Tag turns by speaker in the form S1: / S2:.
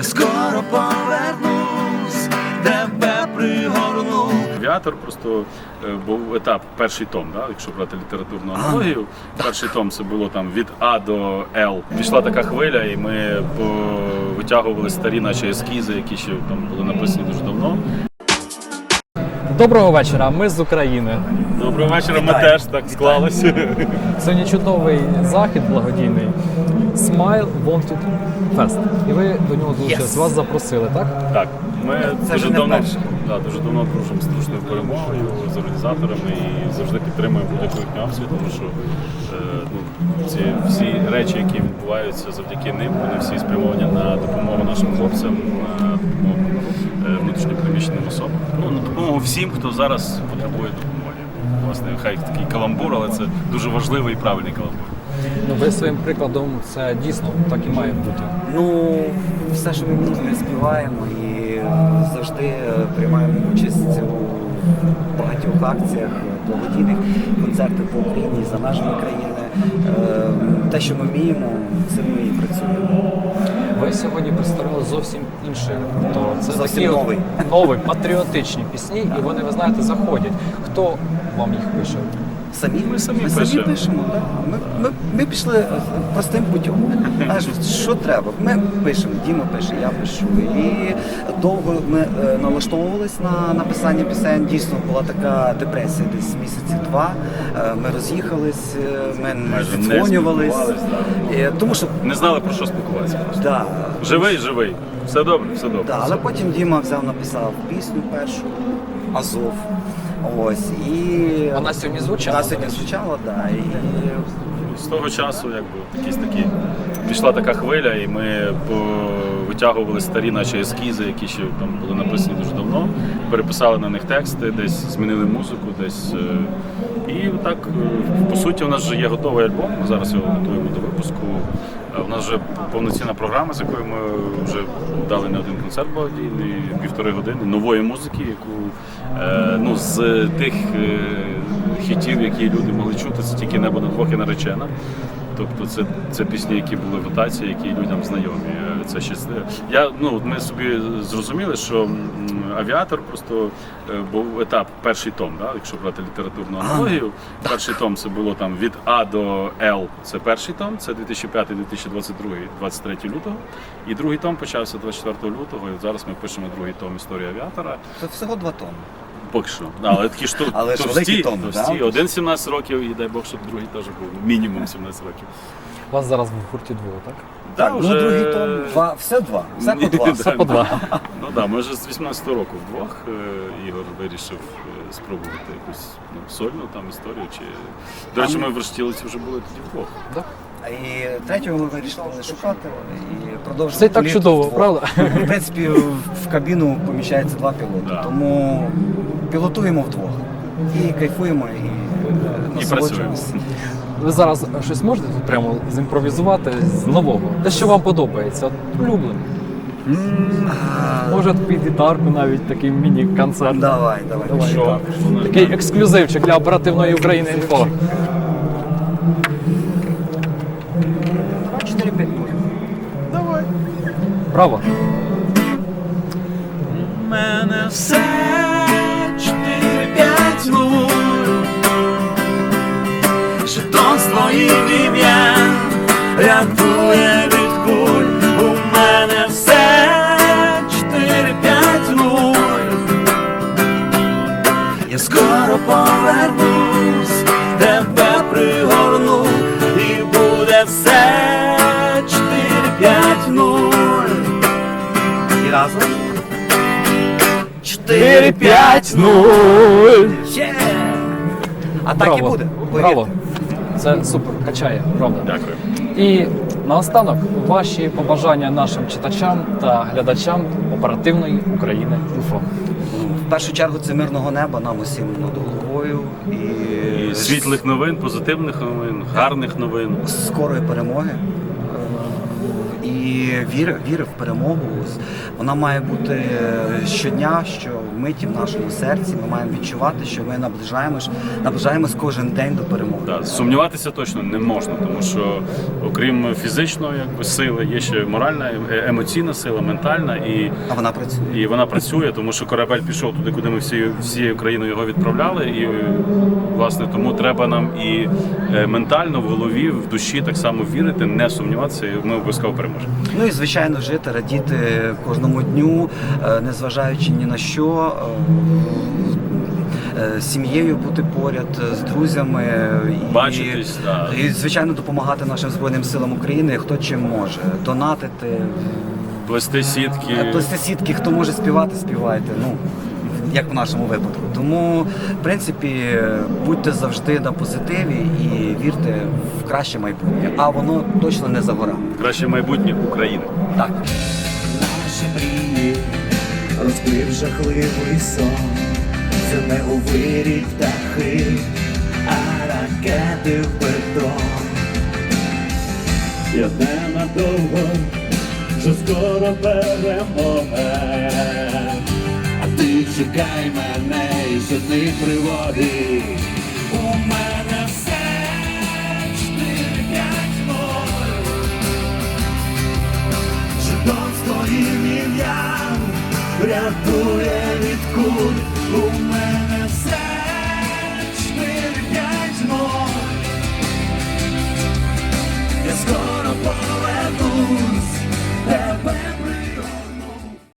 S1: Я скоро повернусь, тебе пригорну. Авіатор просто е, був етап, перший том, да, якщо брати літературну аналогію. Перший том це було там від А до Л. Пішла така хвиля, і ми витягували старі наші ескізи, які ще там були написані дуже давно.
S2: Доброго вечора, ми з України.
S1: Доброго вечора, ми теж так склалися.
S2: Сьогодні чудовий захід благодійний. Smile Wanted Fest. І ви до нього долучились. Вас запросили, так?
S1: Так, ми
S3: Це
S1: дуже
S3: не
S1: давно,
S3: вперше.
S1: да, дуже давно дружимо з трушною перемогою з організаторами і завжди підтримуємо будь-яку їхню акцію, тому що е, ну, ці всі речі, які відбуваються завдяки ним, вони всі спрямовані на допомогу нашим хлопцям, на допомогу е, внутрішньопереміщеним особам. Ну, на допомогу всім, хто зараз потребує допомоги. Власне, хай такий каламбур, але це дуже важливий і правильний каламбур.
S2: Ну, ви своїм прикладом це дійсно так і має бути.
S3: Ну, все, що ми ми співаємо і завжди приймаємо участь у багатьох акціях, благодійних концертах по Україні, за межами країни. Е, Те, що ми вміємо, цим ми і працюємо.
S2: Ви сьогодні представили зовсім інший репертуар. Це
S3: Зовсім
S2: такі
S3: новий.
S2: нові патріотичні пісні, і вони, ви знаєте, заходять. Хто вам їх пише?
S3: Самі
S1: Ми самі
S3: ми самі
S1: пишемо.
S3: Да. Ми, ми, ми пішли простим путем. Знаєш, що треба? Ми пишемо, Діма пише, я пишу. І довго ми е, налаштовувались на написання пісень. Дійсно була така депресія, десь місяці два. Е, Ми роз'їхались, е, ми
S1: не
S3: дзвонювались. Е, Тому що
S1: Не знали про що спілкуватися
S3: да,
S1: Живий, живий. Все добре, все добре.
S3: Да, але потім Діма взяв, написав пісню першу Азов. Ось і
S2: Вона сьогодні звучала,
S3: Вона сьогодні звучала, так. да. І
S1: З того часу, якби якісь такі пішла така хвиля, і ми витягували старі наші ескізи, які ще там були написані дуже давно, переписали на них тексти, десь змінили музику, десь. е, І так, е, по суті, у нас вже є готовий альбом. Ми зараз його готуємо до випуску. Е, У нас вже повноцінна програма, з якою ми вже дали не один концерт благодійний, півтори години нової музики, яку ну, з тих хітів, які люди могли чути, це тільки небо на двох і наречена. Тобто це, це пісні, які були в ротації, які людям знайомі. Це ще я ну ми собі зрозуміли, що авіатор просто е, був етап, перший том, да, якщо брати літературну аналогію. Перший том це було там від А до Л. Це перший том, це 2005, 2022, 23 лютого. І другий том почався 24 лютого. І зараз ми пишемо другий том історії авіатора.
S3: це всього два томи.
S1: Поки що. Да, але такі ж ту-
S3: Але ж
S1: товсті,
S3: великий
S1: товсті.
S3: да?
S1: Один 17 років, і дай Бог, щоб другий теж був мінімум 17 років.
S2: У вас зараз в гурті двоє, так?
S1: Так,
S3: ну другий том, два, все два. Все по два.
S1: Все
S2: по два.
S1: Ну так, да, ми вже з 18 року вдвох. е, Ігор вирішив е, спробувати якусь ну, сольну там історію. Чи... До речі, ми в Рештілиці вже були тоді вдвох.
S2: Так.
S3: І третього ми вирішили не шукати і продовжити.
S2: Це і так
S3: політ
S2: чудово,
S3: вдвох.
S2: правда?
S3: В принципі, в кабіну поміщається два пілоти,
S1: Да.
S3: тому пілотуємо вдвох. І кайфуємо, і, е,
S1: І
S3: насолоджуємося.
S1: працюємо.
S2: Ви зараз щось можете тут прямо зімпровізувати з нового? Те, що вам подобається, от улюблене. Може під гітарку навіть такий міні-концерт.
S3: Давай, давай.
S2: Давай.
S1: Що?
S2: Такий ексклюзивчик для оперативної України інфо.
S3: 4 5
S1: Давай.
S2: Браво!
S1: У мене все
S3: Разом.
S2: 4-5-0!
S3: Є! А так і буде. повірте.
S2: Браво! Це супер, качає, правда.
S1: Дякую.
S2: І наостанок ваші побажання нашим читачам та глядачам оперативної України інфо.
S3: В першу чергу це мирного неба нам усім над головою і,
S1: І світлих новин, позитивних новин, гарних новин.
S3: скорої перемоги. Е, І віри, віри в перемогу. Вона має бути е, щодня, що миті в нашому серці. Ми маємо відчувати, що ми наближаємось, наближаємось кожен день до перемоги.
S1: Да, сумніватися точно не можна, тому що окрім фізичної якби, сили, є ще моральна, е- емоційна сила, ментальна і,
S3: А вона працює.
S1: і вона працює, тому що корабель пішов туди, куди ми всі, всією країною його відправляли. І власне тому треба нам і е, ментально в голові, в душі так само вірити, не сумніватися, і ми обов'язково переможемо.
S3: Ну і звичайно жити, радіти кожному дню, е, незважаючи ні на що. е, е, з Сім'єю бути поряд, з друзями і,
S1: Бачитись, да.
S3: і звичайно допомагати нашим збройним силам України, хто чим може, донатити,
S1: Плести сітки.
S3: плести сітки, хто може співати, співайте. Ну як в нашому випадку. Тому, в принципі, будьте завжди на позитиві і вірте в краще майбутнє. А воно точно не за горами.
S1: Краще майбутнє України.
S3: Так.
S4: Наші мрії розбив жахливий сон. Це не у вирій птахи, а ракети в бетон. Я ненадовго, що скоро перемога чекай мене і жодних приводи.
S3: У мене
S1: все
S3: чотири п'ять морь. Житом стоїв ім'я, рятує від куль у мене.